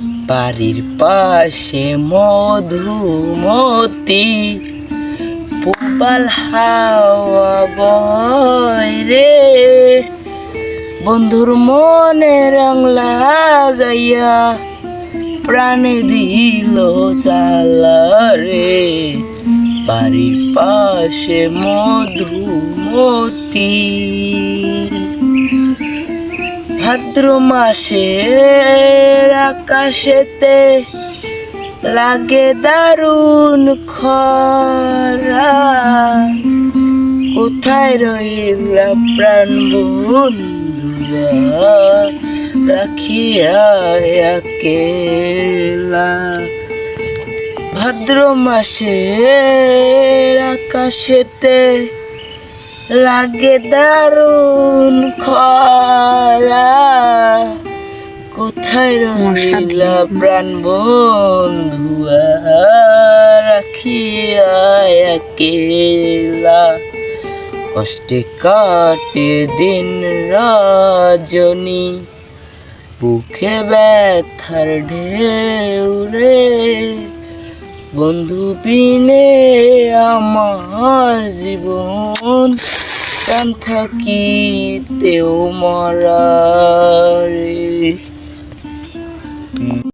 বাড়ির পাশে মধুমতি, পুবাল হাওয়া বয় রে। বন্ধুর মনে রং লাগাইয়া প্রাণে দিল চালা রে। বাড়ির পাশে মধুমতি। ভাদ্র মাসের আকাশেতে লাগে দারুণ খরা। কোথায় রইলা প্রাণ বন্ধুরা? রাখিয়া একেলা। ভাদ্র মাসের আকাশেতে লাগে দারুণ খরা। কোথায় রইলা প্রাণ বন্ধুয়া? রাখিয়া একেলা। কষ্টে কাটে দিন রজনী। বুকে ব্যথার ঢেউ রে। বন্ধু বিনে আমার জীবন। থাকিতেও মরা